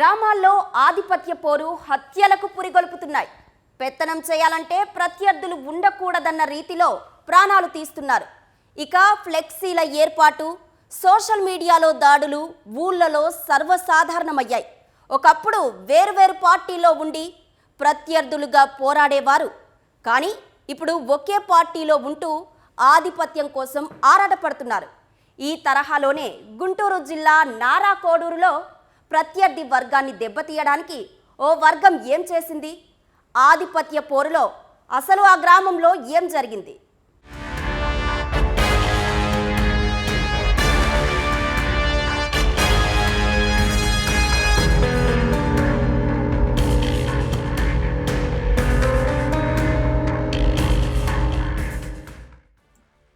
గ్రామాల్లో ఆధిపత్య పోరు హత్యలకు పురిగొల్పుతున్నాయి. పెత్తనం చేయాలంటే ప్రత్యర్థులు ఉండకూడదన్న రీతిలో ప్రాణాలు తీస్తున్నారు. ఇక ఫ్లెక్సీల ఏర్పాటు సోషల్ మీడియాలో దాడులు ఊళ్ళలో సర్వసాధారణమయ్యాయి. ఒకప్పుడు వేరువేరు పార్టీలో ఉండి ప్రత్యర్థులుగా పోరాడేవారు. కానీ ఇప్పుడు ఒకే పార్టీలో ఉంటూ ఆధిపత్యం కోసం ఆరాటపడుతున్నారు. ఈ తరహాలోనే గుంటూరు జిల్లా నారా కోడూరులో ప్రత్యర్థి వర్గాన్ని దెబ్బతీయడానికి ఓ వర్గం ఏం చేసింది? ఆధిపత్య పోరులో అసలు ఆ గ్రామంలో ఏం జరిగింది?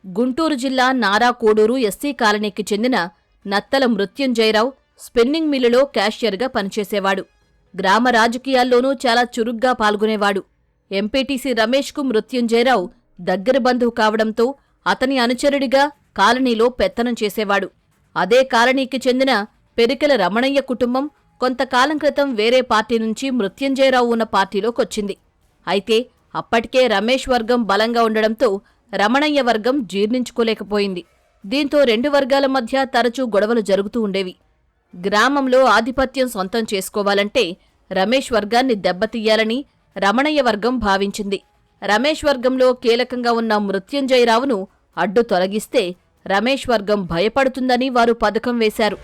గుంటూరు జిల్లా నారాకోడూరు ఎస్సీ కాలనీకి చెందిన నత్తల మృత్యుంజయరావు స్పిన్నింగ్ మిల్లులో క్యాషియర్గా పనిచేసేవాడు. గ్రామ రాజకీయాల్లోనూ చాలా చురుగ్గా పాల్గొనేవాడు. ఎంపీటీసీ రమేష్కు మృత్యుంజయరావు దగ్గర బంధువు కావడంతో అతని అనుచరుడిగా కాలనీలో పెత్తనం చేసేవాడు. అదే కాలనీకి చెందిన పెరికెల రమణయ్య కుటుంబం కొంతకాలం క్రితం వేరే పార్టీ నుంచి మృత్యుంజయరావు ఉన్న పార్టీలోకొచ్చింది అయితే అప్పటికే రమేష్ వర్గం బలంగా ఉండడంతో రమణయ్య వర్గం జీర్ణించుకోలేకపోయింది. దీంతో రెండు వర్గాల మధ్య తరచూ గొడవలు జరుగుతూ ఉండేవి. గ్రామంలో ఆధిపత్యం సొంతం చేసుకోవాలంటే రమేష్ వర్గాన్ని దెబ్బతీయాలని రమణయ్య వర్గం భావించింది. రమేష్ వర్గంలో కీలకంగా ఉన్న మృత్యుంజయరావును అడ్డు తొలగిస్తే రమేష్ వర్గం భయపడుతుందని వారు పథకం వేశారు.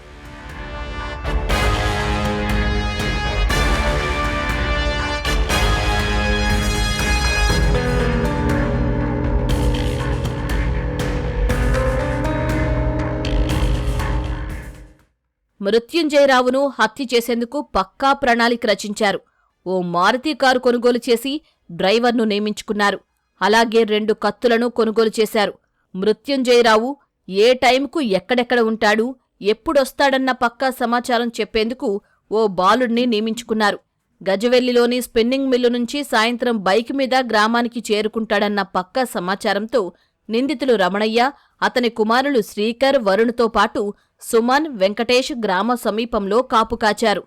మృత్యుంజయరావును హత్య చేసేందుకు పక్కా ప్రణాళిక రచించారు. ఓ మారుతి కారు కొనుగోలు చేసి డ్రైవర్ను నియమించుకున్నారు. అలాగే రెండు కత్తులను కొనుగోలు చేశారు. మృత్యుంజయరావు ఏ టైంకు ఎక్కడెక్కడ ఉంటాడు ఎప్పుడొస్తాడన్న పక్కా సమాచారం చెప్పేందుకు ఓ బాలుడిని నియమించుకున్నారు. గజవెల్లిలోని స్పిన్నింగ్ మిల్లు నుంచి సాయంత్రం బైక్ మీద గ్రామానికి చేరుకుంటాడన్న పక్కా సమాచారంతో నిందితులు రమణయ్య అతని కుమారులు శ్రీకర్ వరుణ్తో పాటు సుమన్ వెంకటేష్ గ్రామ సమీపంలో కాపు కాచారు.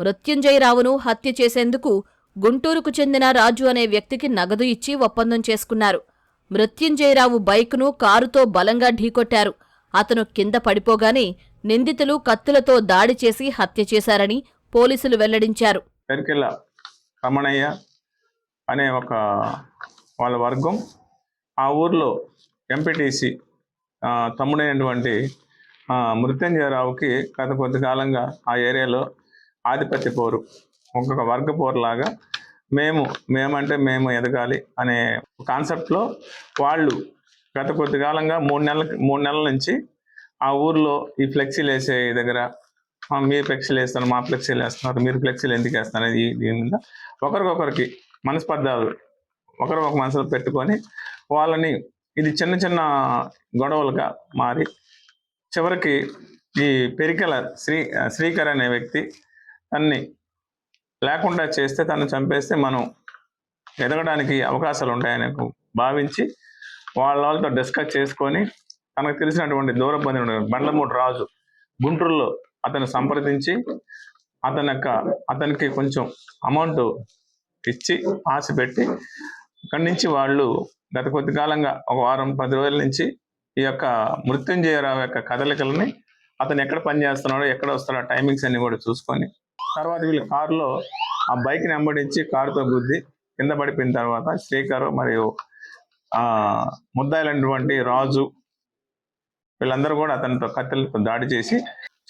మృత్యుంజయరావును హత్య చేసేందుకు గుంటూరుకు చెందిన రాజు అనే వ్యక్తికి నగదు ఇచ్చి ఒప్పందం చేసుకున్నారు. మృత్యుంజయరావు బైక్ను కారుతో బలంగా ఢీకొట్టారు. అతను కింద పడిపోగానే నిందితులు కత్తులతో దాడి చేసి హత్య చేశారని పోలీసులు వెల్లడించారు. పెరికెళ్ళ రమణయ్య అనే ఒక వాళ్ళ వర్గం ఆ ఊర్లో ఎంపీటీసీ తమ్ముడైనటువంటి మృత్యుంజయరావుకి గత కొద్ది కాలంగా ఆ ఏరియాలో ఆధిపత్య పోరు. ఒక్కొక్క వర్గ పోరులాగా మేము మేమంటే మేము ఎదగాలి అనే కాన్సెప్ట్లో వాళ్ళు గత కొద్ది కాలంగా మూడు నెలల మూడు నెలల నుంచి ఆ ఊర్లో ఈ ఫ్లెక్సీలు వేసే దగ్గర మీ మీరు ఫ్లెక్సీలు వేస్తారు మా ఫ్లెక్సీలు వేస్తున్నారు మీరు ఫ్లెక్సీలు ఎందుకు వేస్తున్నారు? ఈ దీని మీద ఒకరికొకరికి మనస్పర్ధాలు ఒకరు ఒక మనసులో పెట్టుకొని వాళ్ళని ఇది చిన్న చిన్న గొడవలుగా మారి చివరికి ఈ పెరికల శ్రీ శ్రీకర్ అనే వ్యక్తి తన్ని లేకుండా చేస్తే తను చంపేస్తే మనం ఎదగడానికి అవకాశాలు ఉంటాయని భావించి వాళ్ళ వాళ్ళతో డిస్కస్ చేసుకొని తనకు తెలిసినటువంటి దూర బండ్లమూడి రాజు గుంటూరులో అతను సంప్రదించి అతని యొక్క అతనికి కొంచెం అమౌంట్ ఇచ్చి ఆశ పెట్టి అక్కడి నుంచి వాళ్ళు గత కొద్ది కాలంగా ఒక వారం పది రోజుల నుంచి ఈ యొక్క మృత్యుంజయరావు యొక్క కదలికలని అతను ఎక్కడ పని చేస్తున్నాడో ఎక్కడ వస్తాడో ఆ టైమింగ్స్ అన్ని కూడా చూసుకొని తర్వాత వీళ్ళు కారులో ఆ బైక్ని వెంబడించి కారుతో గుద్ది కింద పడిపోయిన తర్వాత శ్రీకర్ మరియు ఆ ముద్దాయిలైనటువంటి రాజు వీళ్ళందరూ కూడా అతనితో కత్తెలతో దాడి చేసి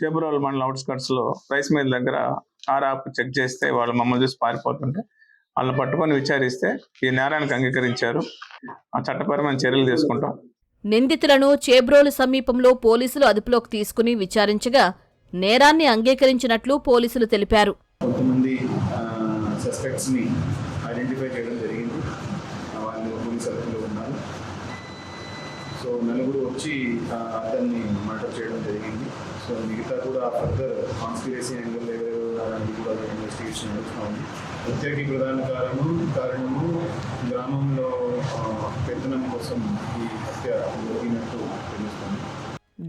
చేబురోల్ మండలం అవుట్స్కట్స్లో రైస్ మిల్ దగ్గర కార్ ఆపు చెక్ చేస్తే వాళ్ళు మమ్మల్ని చూసి పారిపోతుంటే వాళ్ళని పట్టుకొని విచారిస్తే ఈ నేరానికి అంగీకరించారు. ఆ చట్టపరమైన చర్యలు తీసుకుంటాం. నిందితులను చేబ్రోలు సమీపంలో పోలీసులు అదుపులోకి తీసుకుని విచారించగా నేరాన్ని అంగీకరించినట్లు పోలీసులు తెలిపారు. కొంతమంది సస్పెక్ట్స్ని ఐడెంటిఫై చేయడం జరిగింది. వాళ్ళు పోలీస్ అదుపులో ఉన్నారు. సో నలుగురు వచ్చి అతన్ని మర్డర్ చేయడం జరిగింది. సో మిగతా కూడా ఫర్దర్ కాన్స్పిరసీ యాంగిల్ అనేది కూడా ఇన్వెస్టిగేషన్ నడుస్తూ ఉంది హత్యకి ప్రధాన కారణం కారణము గ్రామంలో పెత్తనం కోసం ఈ హత్య జరిగినట్టు తెలుస్తుంది.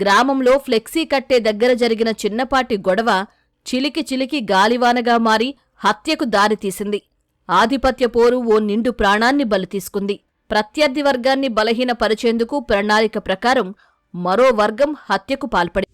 గ్రామంలో ఫ్లెక్సీ కట్టే దగ్గర జరిగిన చిన్నపాటి గొడవ చిలికి చిలికి గాలివానగా మారి హత్యకు దారితీసింది. ఆధిపత్య పోరు ఓ నిండు ప్రాణాన్ని బలి తీసుకుంది. ప్రత్యర్థి వర్గాన్ని బలహీనపరిచేందుకు ప్రణాళిక ప్రకారం మరో వర్గం హత్యకు పాల్పడి